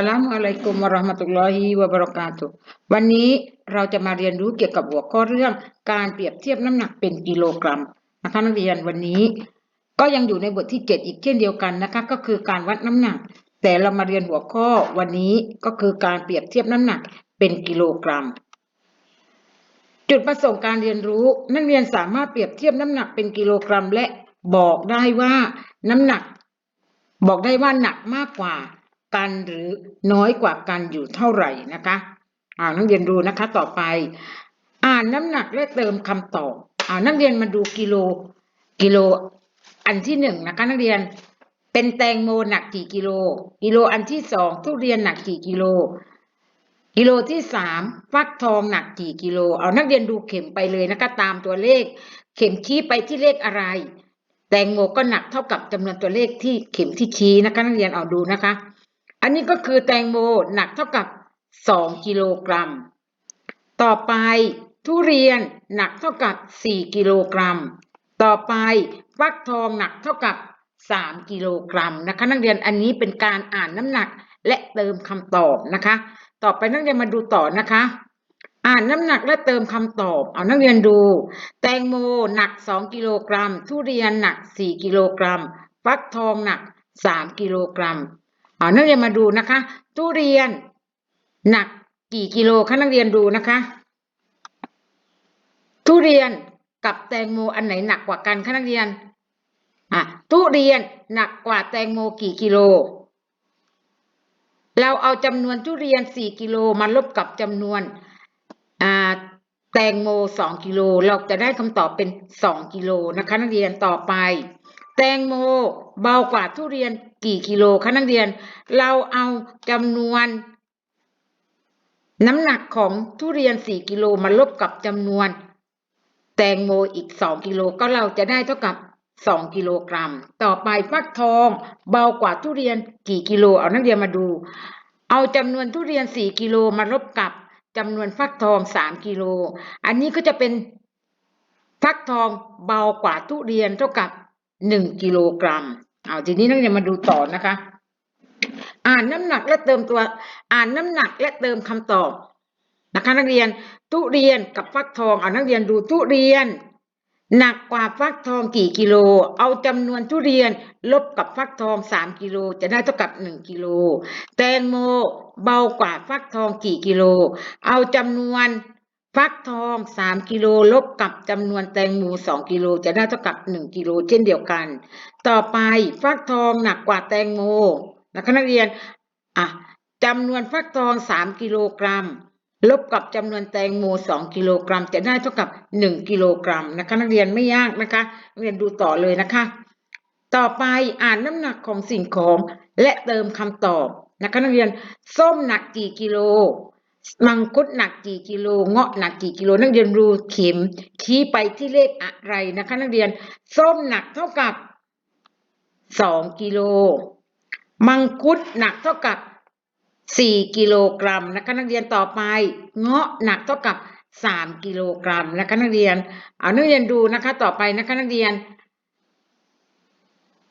สลามอะลัยกุมราะห์มะตุลลอฮิวะบะรากาตุวันนี้เราจะมาเรียนรู้เกี่ยวกับหัวข้อเรื่องการเปรียบเทียบน้ำหนักเป็นกิโลกรัมนะคะนักเรียนวันนี้ ก็ยังอยู่ในบทที่เจ็ดอีกเช่นเดียวกันนะคะก็คือการวัดน้ำหนัก แต่เรามาเรียนหัวข้อวันนี้ก็คือการเปรียบเทียบน้ำหนักเป็นกิโลกรัม จุดประสงค์การเรียนรู้นักเรียนสามารถเปรียบเทียบน้ำหนักเป็นกิโลกรัม และบอกได้ว่าน้ำหนัก บอกได้ว่าหนักมากกว่า กันหรือน้อยกว่ากันอยู่เท่าไหร่นะคะอ่านักเรียนดูนะคะต่อไป อ่านน้ำหนักและเติมคำตอบอ่านักเรียนมาดูกิโลกิโลอันที่หนึ่งนะคะนักเรียนเป็นแตงโมหนักกี่กิโล กิโลอันที่สองทุเรียนหนักกี่กิโล กิโลที่สามฟักทองหนักกี่กิโล เอานักเรียนดูเข็มไปเลยนะคะตามตัวเลข เข็มชี้ไปที่เลขอะไร แตงโมก็หนักเท่ากับจำนวนตัวเลขที่เข็มที่ชี้นะคะนักเรียนเอาดูนะคะ อันนี้ก็คือแตงโมหนักเท่ากับสองกิโลกรัม ต่อไปทุเรียนหนักเท่ากับสี่กิโลกรัม ต่อไปฟักทองหนักเท่ากับสามกิโลกรัมนะคะ นักเรียนอันนี้เป็นการอ่านน้ำหนักและเติมคำตอบนะคะ ต่อไปนักเรียนมาดูต่อนะคะ อ่านน้ำหนักและเติมคำตอบ เอานักเรียนดู แตงโมหนักสองกิโลกรัม ทุเรียนหนักสี่กิโลกรัม ฟักทองหนักสามกิโลกรัม เอานักเรียนมาดูนะคะทุเรียน หนักกี่กิโลคะนักเรียนดูนะคะ ทุเรียนกับแตงโมอันไหนหนักกว่ากันคะนักเรียนอะทุเรียนหนักกว่าแตงโมกี่กิโล เราเอาจำนวนทุเรียนสี่กิโลมาลบกับจำนวนอ่าแตงโมสองกิโลเราจะได้คำตอบเป็นสองกิโลนะคะ นักเรียนต่อไป แตงโมเบากว่าทุเรียนกี่กิโลคะนักเรียน เราเอาจำนวน น้ำหนักของทุเรียนสี่กิโลมาลบกับจำนวน แตงโมอีกสองกิโลก็เราจะได้เท่ากับสองกิโลกรัม ต่อไปฟักทองเบากว่าทุเรียนกี่กิโล เอานักเรียนมาดู เอาจำนวนทุเรียนสี่กิโลมาลบกับจำนวนฟักทองสามกิโล อันนี้ก็จะเป็นฟักทองเบากว่าทุเรียนเท่ากับ หนึ่งกิโลกรัมเอาทีนี้นักเรียนมาดูต่อนะคะ อ่านน้ำหนักและเติมตัว อ่านน้ำหนักและเติมคำตอบนะคะนักเรียนทุเรียนกับฟักทองเอานักเรียนดูทุเรียน หนักกว่าฟักทองกี่กิโล เอาจำนวนทุเรียนลบกับฟักทองสามกิโลจะได้เท่ากับหนึ่งกิโลแตงโมเบากว่าฟักทองกี่กิโล เอาจำนวน ฟักทองสามกิโลลบกับจำนวนแตงโมสองกิโลจะได้เท่ากับหนึ่งกิโลเช่นเดียวกัน ต่อไปฟักทองหนักกว่าแตงโมนะคะนักเรียนอะจำนวนฟักทองสามกิโลกรัม ลบกับจำนวนแตงโมสองกิโลกรัม จะได้เท่ากับหนึ่งกิโลกรัมนะคะนักเรียนไม่ยากนะคะนักเรียนดูต่อเลยนะคะ ต่อไปอ่านน้ำหนักของสิ่งของและเติมคำตอบนะคะนักเรียนส้มหนักกี่กิโล มังคุดหนักกี่กิโลเงาะหนักกี่กิโลนักเรียนดูเข็มชี้ไปที่เลขอะไรนะคะ นักเรียนส้มหนักเท่ากับสองกิโลมังคุดหนักเท่ากับสี่กิโลกรัมนะคะนักเรียนต่อไป เงาะหนักเท่ากับสามกิโลกรัมนะคะนักเรียนเอานักเรียนดูนะคะ ต่อไปนะคะนักเรียน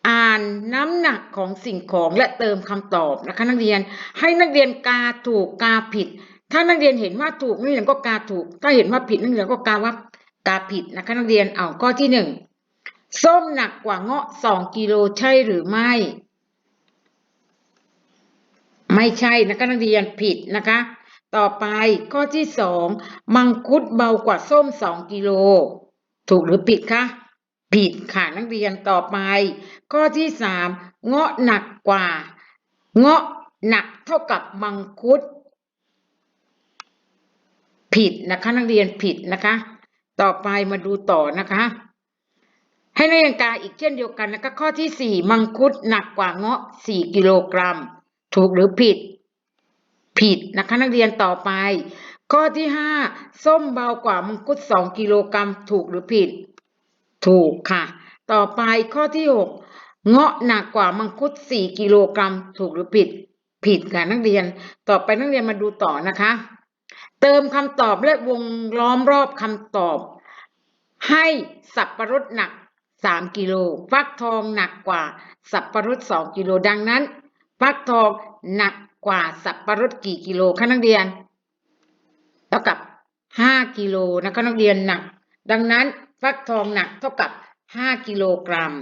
อ่านน้ำหนักของสิ่งของและเติมคำตอบนะคะ นักเรียนให้นักเรียนกาถูกกาผิด ถ้านักเรียนเห็นว่าถูกนักเรียนก็กาถูก ถ้าเห็นว่าผิดนักเรียนก็กาว่ากาผิดนะคะนักเรียนเอาข้อที่หนึ่งส้มหนักกว่าเงาะสองกิโลใช่หรือไม่ ไม่ใช่นะคะนักเรียนผิดนะคะ ต่อไปข้อที่สองมังคุดเบากว่าส้มสองกิโล ถูกหรือผิดคะผิดค่ะนักเรียนต่อไป ข้อที่สามเงาะหนักกว่า เงาะหนักเท่ากับมังคุด ผิดนะคะนักเรียนผิดนะคะ ต่อไปมาดูต่อนะคะ ให้นักเรียนกาอีกเช่นเดียวกันนะคะข้อที่สี่มังคุดหนักกว่าเงาะสี่กิโลกรัม ถูกหรือผิด ผิดนะคะนักเรียนต่อไป ข้อที่ห้าส้มเบากว่ามังคุดสองกิโลกรัม ถูกหรือผิด ถูกค่ะ ต่อไปข้อที่หกเงาะหนักกว่ามังคุดสี่กิโลกรัม ถูกหรือผิด ผิดค่ะนักเรียน ต่อไปนักเรียนมาดูต่อนะคะ เติมคำตอบและวงล้อมรอบคำตอบ ให้สับปะรดหนักสามกิโล ฟักทองหนักกว่าสับปะรดสองกิโล ดังนั้น ฟักทองหนักกว่าสับปะรดกี่กิโลคะนักเรียน เท่ากับห้ากิโลนะคะนักเรียนหนัก ดังนั้นฟักทองหนักเท่ากับห้ากิโลกรัม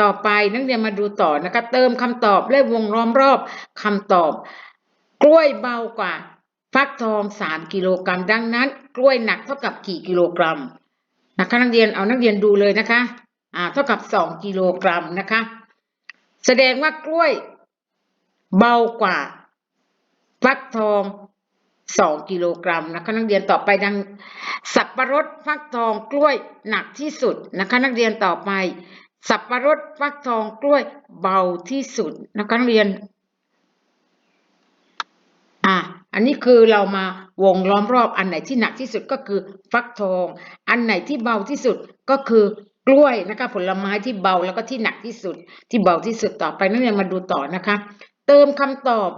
ต่อไปนักเรียนมาดูต่อนะคะ เติมคำตอบและวงล้อมรอบคำตอบ กล้วยเบากว่า ฟักทองสามกิโลกรัม ดังนั้น กล้วยหนักเท่ากับกี่กิโลกรัมนะคะนักเรียนเอานักเรียนดูเลยนะคะอ่าเท่ากับสองกิโลกรัมนะคะ แสดงว่ากล้วยเบากว่า ฟักทองสองกิโลกรัมนะคะนักเรียนต่อไปดังสับปะรดฟักทองกล้วยหนักที่สุดนะคะนักเรียนต่อไป สับปะรดฟักทองกล้วยเบาที่สุดนะคะนักเรียน อันนี้คือเรามาวงล้อมรอบอันไหนที่หนักที่สุดก็คือฟักทอง อันไหนที่เบาที่สุดก็คือกล้วยนะคะผลไม้ที่เบาแล้วก็ที่หนักที่สุด ที่เบาที่สุดต่อไปนักเรียนมาดูต่อนะคะ เติมคำตอบ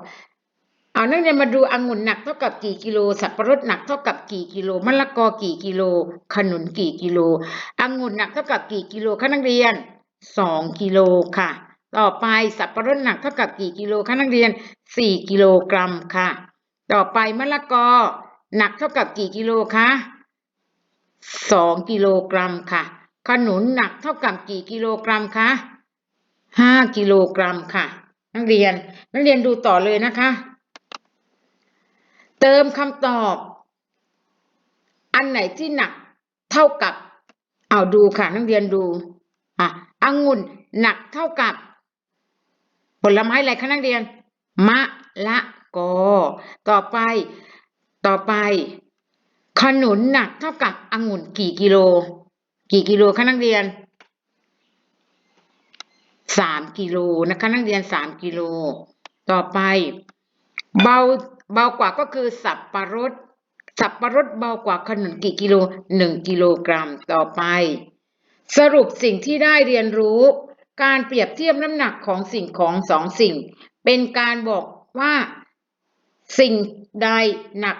เอานักเรียนมาดูองุ่นหนักเท่ากับกี่กิโลสับปะรดหนักเท่ากับกี่กิโลมะละกอกี่กิโล ขนุนกี่กิโลองุ่นหนักเท่ากับกี่กิโลคะนักเรียนสองกิโลค่ะ ต่อไปสับปะรดหนักเท่ากับกี่กิโลคะนักเรียนสี่กิโลกรัมค่ะ ต่อไปมะละกอหนักเท่ากับกี่กิโลคะสองกิโลกรัมค่ะ ขนุนหนักเท่ากับกี่กิโลกรัมคะห้ากิโลกรัมค่ะ นักเรียน นักเรียนดูต่อเลยนะคะ เติมคำตอบ อันไหนที่หนักเท่ากับ เอาดูค่ะ นักเรียนดู อะองุ่นหนักเท่ากับ ผลไม้อะไรคะนักเรียน มะละ กอต่อไป ต่อไป ขนุนหนักเท่ากับองุ่นกี่กิโล กี่กิโลคะนักเรียนสามกิโลนะคะนักเรียนสามกิโล ต่อไป เบาเบากว่าก็คือสับปะรด สับปะรดเบากว่าขนุนกี่กิโลหนึ่งกิโลกรัมต่อไป สรุปสิ่งที่ได้เรียนรู้ การเปรียบเทียบน้ำหนักของสิ่งของสองสิ่ง เป็นการบอกว่า สิ่งใดหนัก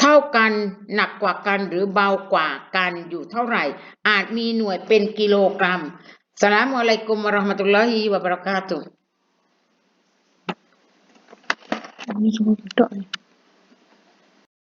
เท่ากันหนักกว่ากันหรือเบากว่ากันอยู่เท่าไหร่ อาจมีหน่วยเป็นกิโลกรัมสลามุอะลัยกุมะราะห์มะตุลลอฮิวะบะเราะกาตุฮ์